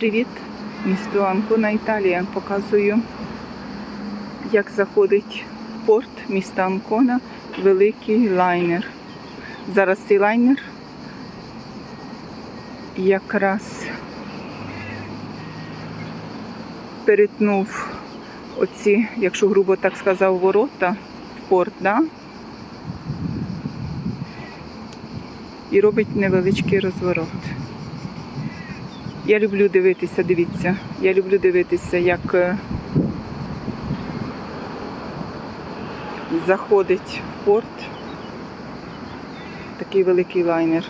Привіт, місто Анкона, Італія. Показую, як заходить в порт міста Анкона великий лайнер. Зараз цей лайнер якраз перетнув оці, якщо грубо так сказав, ворота в порт, да? і робить невеличкий розворот. Я люблю дивитися, дивіться. Я люблю дивитися, як е, заходить в порт такий великий лайнер.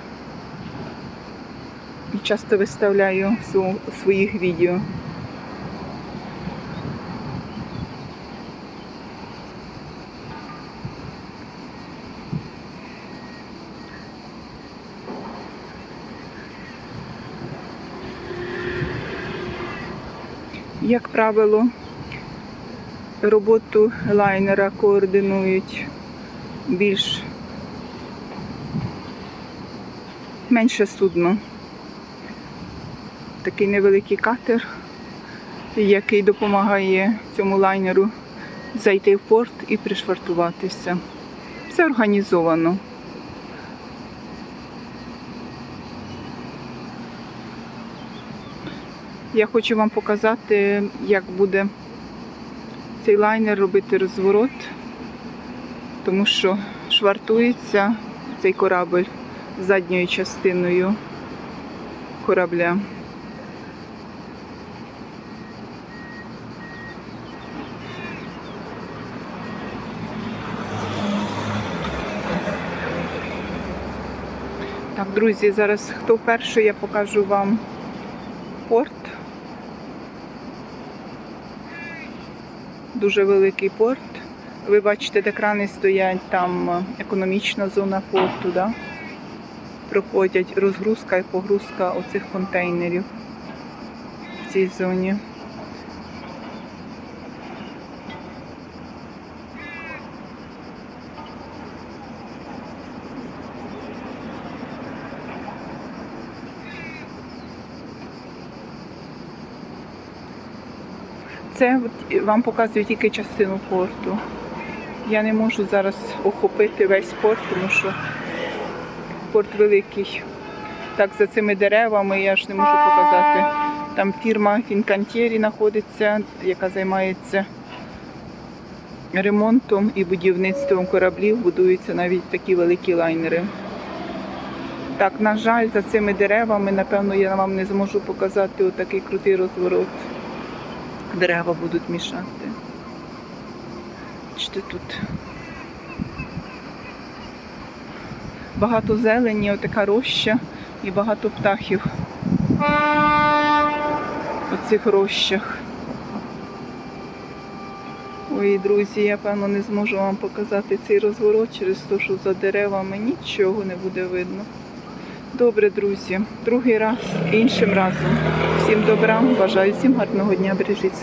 І часто виставляю в своїх відео. Як правило, роботу лайнера координують більш менше судно. Такий невеликий катер, який допомагає цьому лайнеру зайти в порт і пришвартуватися. Все організовано. Я хочу вам показати, як буде цей лайнер робити розворот, тому що швартується цей корабль задньою частиною корабля. Так, друзі, зараз хто перший, я покажу вам порт. Дуже великий порт. Ви бачите, де крани стоять, там е, економічна зона порту, да? проходять розгрузка і погрузка оцих контейнерів в цій зоні. Це вам показує тільки частину порту. Я не можу зараз охопити весь порт, тому що порт великий. Так, за цими деревами я ж не можу показати. Там фірма Фінкантєрі знаходиться, яка займається ремонтом і будівництвом кораблів. Будуються навіть такі великі лайнери. Так, на жаль, за цими деревами, напевно, я вам не зможу показати отакий крутий розворот дерева будуть мішати. Бачите, тут багато зелені, отака роща і багато птахів у цих рощах. Ой, друзі, я певно не зможу вам показати цей розворот через те, що за деревами нічого не буде видно. Добре, друзі, другий раз іншим разом. Всім добра, бажаю всім гарного дня, бережіть